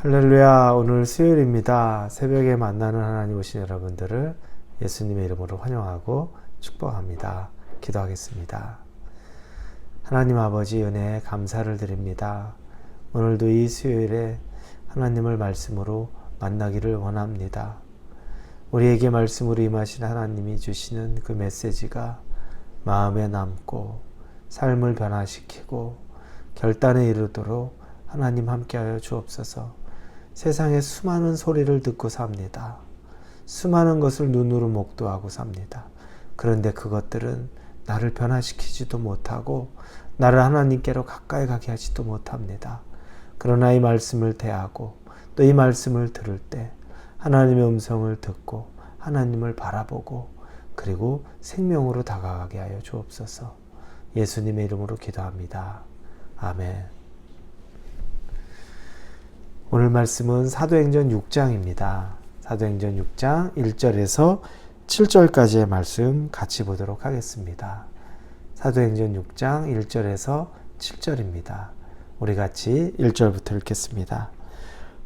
할렐루야. 오늘 수요일입니다. 새벽에 만나는 하나님 오신 여러분들을 예수님의 이름으로 환영하고 축복합니다. 기도하겠습니다. 하나님 아버지 은혜에 감사를 드립니다. 오늘도 이 수요일에 하나님을 말씀으로 만나기를 원합니다. 우리에게 말씀으로 임하신 하나님이 주시는 그 메시지가 마음에 남고 삶을 변화시키고 결단에 이르도록 하나님 함께하여 주옵소서. 세상에 수많은 소리를 듣고 삽니다. 수많은 것을 눈으로 목도하고 삽니다. 그런데 그것들은 나를 변화시키지도 못하고 나를 하나님께로 가까이 가게 하지도 못합니다. 그러나 이 말씀을 대하고 또 이 말씀을 들을 때 하나님의 음성을 듣고 하나님을 바라보고 그리고 생명으로 다가가게 하여 주옵소서. 예수님의 이름으로 기도합니다. 아멘. 오늘 말씀은 사도행전 6장입니다. 사도행전 6장 1절에서 7절까지의 말씀 같이 보도록 하겠습니다. 사도행전 6장 1절에서 7절입니다. 우리 같이 1절부터 읽겠습니다.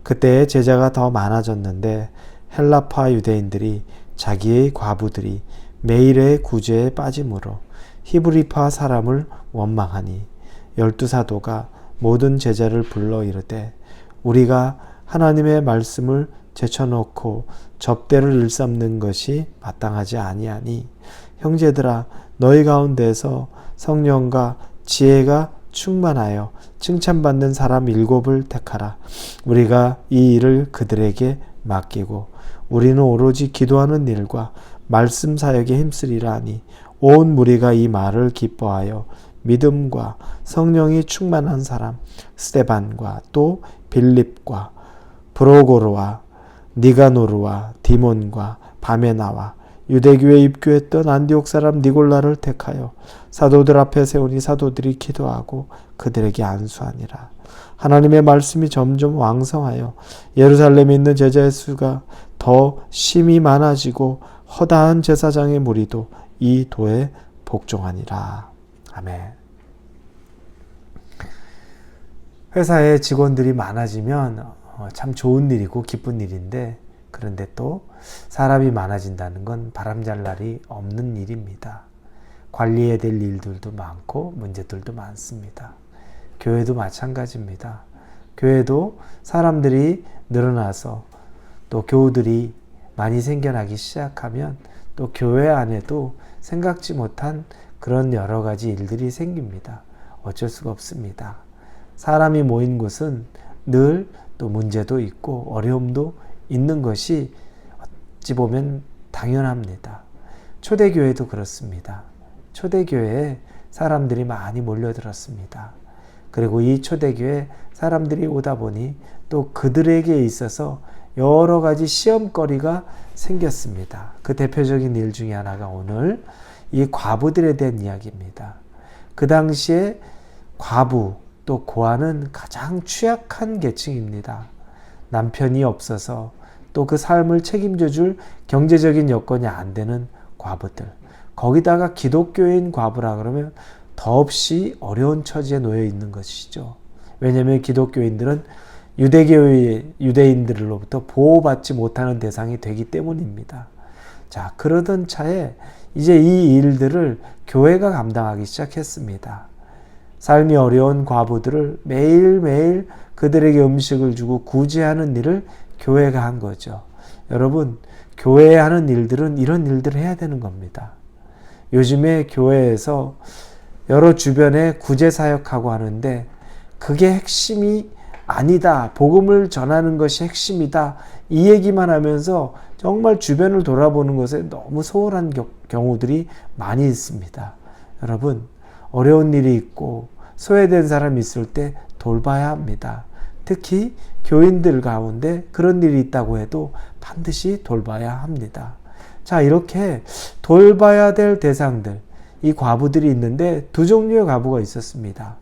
그때 제자가 더 많아졌는데 헬라파 유대인들이 자기의 과부들이 매일의 구제에 빠짐으로 히브리파 사람을 원망하니 열두 사도가 모든 제자를 불러 이르되 우리가 하나님의 말씀을 제쳐놓고 접대를 일삼는 것이 마땅하지 아니하니 형제들아 너희 가운데서 성령과 지혜가 충만하여 칭찬받는 사람 일곱을 택하라. 우리가 이 일을 그들에게 맡기고 우리는 오로지 기도하는 일과 말씀 사역에 힘쓰리라 하니 온 무리가 이 말을 기뻐하여 믿음과 성령이 충만한 사람 스테반과 또 빌립과 브로고르와 니가노르와 디몬과 바메나와 유대교에 입교했던 안디옥 사람 니골라를 택하여 사도들 앞에 세우니 사도들이 기도하고 그들에게 안수하니라. 하나님의 말씀이 점점 왕성하여 예루살렘에 있는 제자의 수가 더 심히 많아지고 허다한 제사장의 무리도 이 도에 복종하니라. 아멘. 회사에 직원들이 많아지면 어, 참 좋은 일이고 기쁜 일인데 그런데 또 사람이 많아진다는 건 바람잘 날이 없는 일입니다. 관리해야 될 일들도 많고 문제들도 많습니다. 교회도 마찬가지입니다. 교회도 사람들이 늘어나서 또 교우들이 많이 생겨나기 시작하면 또 교회 안에도 생각지 못한 그런 여러 가지 일들이 생깁니다. 어쩔 수가 없습니다. 사람이 모인 곳은 늘 또 문제도 있고 어려움도 있는 것이 어찌 보면 당연합니다. 초대교회도 그렇습니다. 초대교회에 사람들이 많이 몰려들었습니다. 그리고 이 초대교회 사람들이 오다 보니 또 그들에게 있어서 여러 가지 시험거리가 생겼습니다. 그 대표적인 일 중에 하나가 오늘 이 과부들에 대한 이야기입니다. 그 당시에 과부 또 고아는 가장 취약한 계층입니다. 남편이 없어서 또 그 삶을 책임져 줄 경제적인 여건이 안 되는 과부들. 거기다가 기독교인 과부라 그러면 더없이 어려운 처지에 놓여 있는 것이죠. 왜냐하면 기독교인들은 유대교의 유대인들로부터 보호받지 못하는 대상이 되기 때문입니다. 자, 그러던 차에 이제 이 일들을 교회가 감당하기 시작했습니다. 삶이 어려운 과부들을 매일매일 그들에게 음식을 주고 구제하는 일을 교회가 한 거죠. 여러분, 교회에 하는 일들은 이런 일들을 해야 되는 겁니다. 요즘에 교회에서 여러 주변에 구제 사역하고 하는데 그게 핵심이 아니다. 복음을 전하는 것이 핵심이다. 이 얘기만 하면서 정말 주변을 돌아보는 것에 너무 소홀한 경우들이 많이 있습니다. 여러분, 어려운 일이 있고 소외된 사람이 있을 때 돌봐야 합니다. 특히 교인들 가운데 그런 일이 있다고 해도 반드시 돌봐야 합니다. 자, 이렇게 돌봐야 될 대상들, 이 과부들이 있는데 두 종류의 과부가 있었습니다.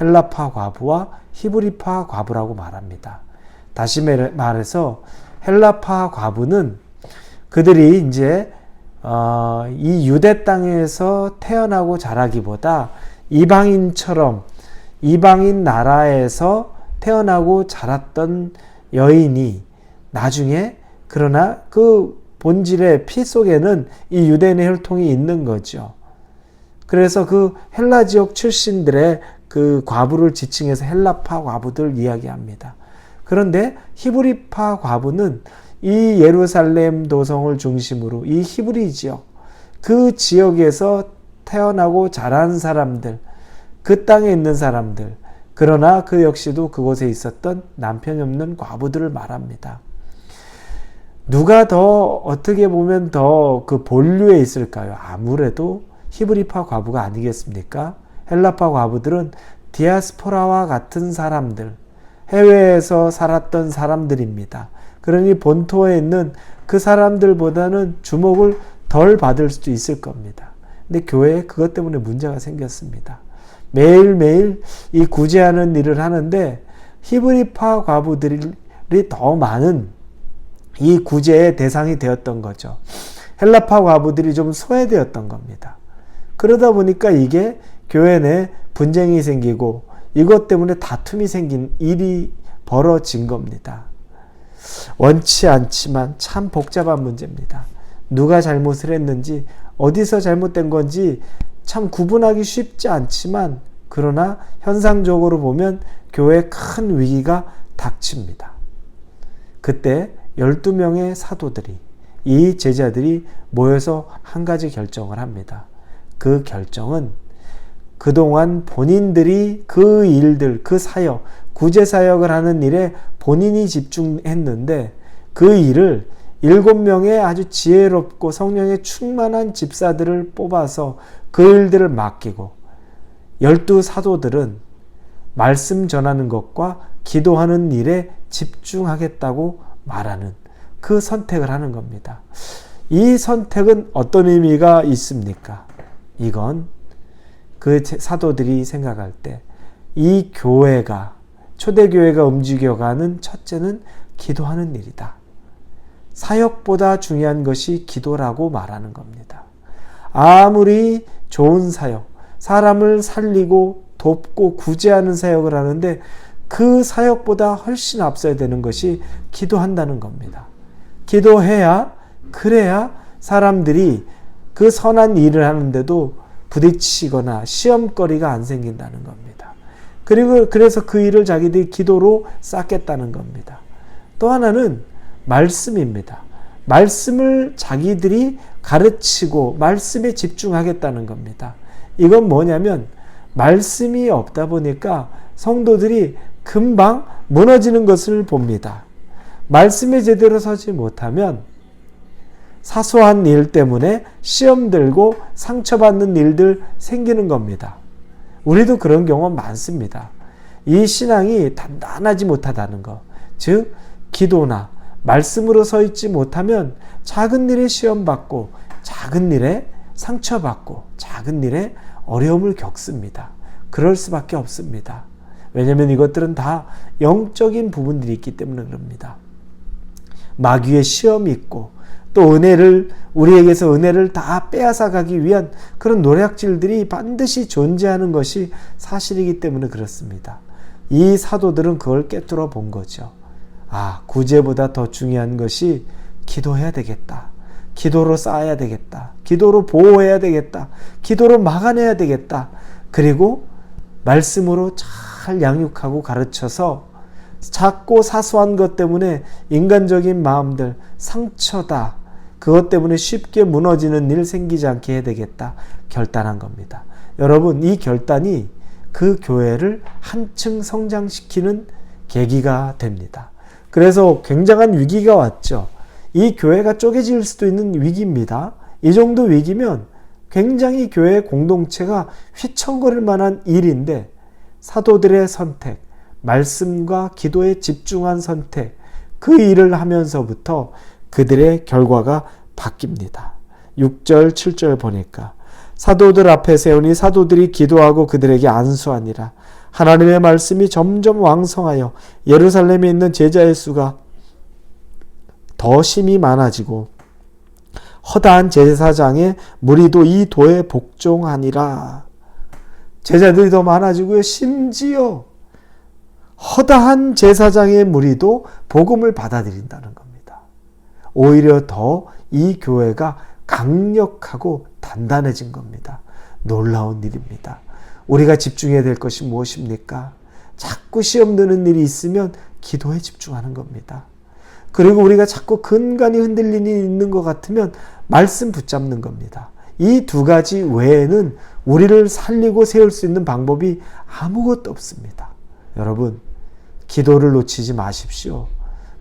헬라파 과부와 히브리파 과부라고 말합니다. 다시 말해서 헬라파 과부는 그들이 이제 어, 이 유대 땅에서 태어나고 자라기보다 이방인처럼 이방인 나라에서 태어나고 자랐던 여인이 나중에 그러나 그 본질의 피 속에는 이 유대인의 혈통이 있는 거죠. 그래서 그 헬라 지역 출신들의 그 과부를 지칭해서 헬라파 과부들 이야기합니다. 그런데 히브리파 과부는 이 예루살렘 도성을 중심으로 이 히브리 지역 그 지역에서 태어나고 자란 사람들 그 땅에 있는 사람들 그러나 그 역시도 그곳에 있었던 남편이 없는 과부들을 말합니다. 누가 더 어떻게 보면 더 그 본류에 있을까요? 아무래도 히브리파 과부가 아니겠습니까? 헬라파 과부들은 디아스포라와 같은 사람들, 해외에서 살았던 사람들입니다. 그러니 본토에 있는 그 사람들보다는 주목을 덜 받을 수도 있을 겁니다. 근데 교회에 그것 때문에 문제가 생겼습니다. 매일매일 이 구제하는 일을 하는데 히브리파 과부들이 더 많은 이 구제의 대상이 되었던 거죠. 헬라파 과부들이 좀 소외되었던 겁니다. 그러다 보니까 이게 교회 내 분쟁이 생기고 이것 때문에 다툼이 생긴 일이 벌어진 겁니다. 원치 않지만 참 복잡한 문제입니다. 누가 잘못을 했는지 어디서 잘못된 건지 참 구분하기 쉽지 않지만 그러나 현상적으로 보면 교회에 큰 위기가 닥칩니다. 그때 12명의 사도들이 이 제자들이 모여서 한 가지 결정을 합니다. 그 결정은 그동안 본인들이 그 일들, 그 사역, 구제 사역을 하는 일에 본인이 집중했는데 그 일을 일곱 명의 아주 지혜롭고 성령에 충만한 집사들을 뽑아서 그 일들을 맡기고 열두 사도들은 말씀 전하는 것과 기도하는 일에 집중하겠다고 말하는 그 선택을 하는 겁니다. 이 선택은 어떤 의미가 있습니까? 이건 그 사도들이 생각할 때 이 교회가 초대교회가 움직여가는 첫째는 기도하는 일이다. 사역보다 중요한 것이 기도라고 말하는 겁니다. 아무리 좋은 사역, 사람을 살리고 돕고 구제하는 사역을 하는데 그 사역보다 훨씬 앞서야 되는 것이 기도한다는 겁니다. 기도해야, 그래야 사람들이 그 선한 일을 하는데도 부딪히거나 시험거리가 안 생긴다는 겁니다. 그리고 그래서 그 일을 자기들이 기도로 쌓겠다는 겁니다. 또 하나는 말씀입니다. 말씀을 자기들이 가르치고 말씀에 집중하겠다는 겁니다. 이건 뭐냐면 말씀이 없다 보니까 성도들이 금방 무너지는 것을 봅니다. 말씀에 제대로 서지 못하면 사소한 일 때문에 시험 들고 상처받는 일들 생기는 겁니다. 우리도 그런 경우 많습니다. 이 신앙이 단단하지 못하다는 것. 즉, 기도나 말씀으로 서 있지 못하면 작은 일에 시험받고, 작은 일에 상처받고, 작은 일에 어려움을 겪습니다. 그럴 수밖에 없습니다. 왜냐하면 이것들은 다 영적인 부분들이 있기 때문에 그럽니다. 마귀의 시험이 있고, 또 은혜를 우리에게서 은혜를 다 빼앗아 가기 위한 그런 노략질들이 반드시 존재하는 것이 사실이기 때문에 그렇습니다. 이 사도들은 그걸 깨뚫어 본 거죠. 아, 구제보다 더 중요한 것이 기도해야 되겠다. 기도로 쌓아야 되겠다. 기도로 보호해야 되겠다. 기도로 막아내야 되겠다. 그리고 말씀으로 잘 양육하고 가르쳐서 작고 사소한 것 때문에 인간적인 마음들, 상처다, 그것 때문에 쉽게 무너지는 일 생기지 않게 해야 되겠다. 결단한 겁니다. 여러분, 이 결단이 그 교회를 한층 성장시키는 계기가 됩니다. 그래서 굉장한 위기가 왔죠. 이 교회가 쪼개질 수도 있는 위기입니다. 이 정도 위기면 굉장히 교회 공동체가 휘청거릴 만한 일인데 사도들의 선택, 말씀과 기도에 집중한 선택, 그 일을 하면서부터 그들의 결과가 바뀝니다. 6절, 7절 보니까 사도들 앞에 세우니 사도들이 기도하고 그들에게 안수하니라. 하나님의 말씀이 점점 왕성하여 예루살렘에 있는 제자의 수가 더 심히 많아지고 허다한 제사장의 무리도 이 도에 복종하니라. 제자들이 더 많아지고요. 심지어 허다한 제사장의 무리도 복음을 받아들인다는 겁니다. 오히려 더 이 교회가 강력하고 단단해진 겁니다. 놀라운 일입니다. 우리가 집중해야 될 것이 무엇입니까? 자꾸 시험 드는 일이 있으면 기도에 집중하는 겁니다. 그리고 우리가 자꾸 근간이 흔들리는 일이 있는 것 같으면 말씀 붙잡는 겁니다. 이 두 가지 외에는 우리를 살리고 세울 수 있는 방법이 아무것도 없습니다. 여러분, 기도를 놓치지 마십시오.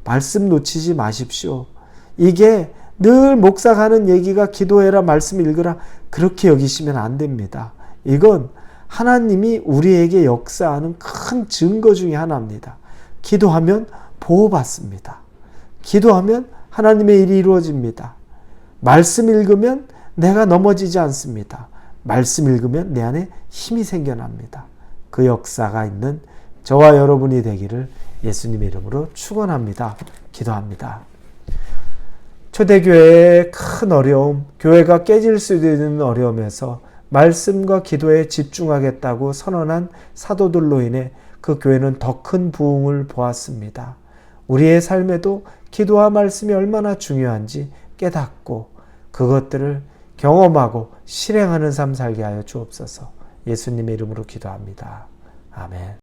말씀 놓치지 마십시오. 이게 늘 목사가 하는 얘기가 기도해라, 말씀 읽으라, 그렇게 여기시면 안 됩니다. 이건 하나님이 우리에게 역사하는 큰 증거 중의 하나입니다. 기도하면 보호받습니다. 기도하면 하나님의 일이 이루어집니다. 말씀 읽으면 내가 넘어지지 않습니다. 말씀 읽으면 내 안에 힘이 생겨납니다. 그 역사가 있는 저와 여러분이 되기를 예수님의 이름으로 축원합니다. 기도합니다. 초대교회의 큰 어려움, 교회가 깨질 수도 있는 어려움에서 말씀과 기도에 집중하겠다고 선언한 사도들로 인해 그 교회는 더 큰 부흥을 보았습니다. 우리의 삶에도 기도와 말씀이 얼마나 중요한지 깨닫고 그것들을 경험하고 실행하는 삶 살게 하여 주옵소서. 예수님의 이름으로 기도합니다. 아멘.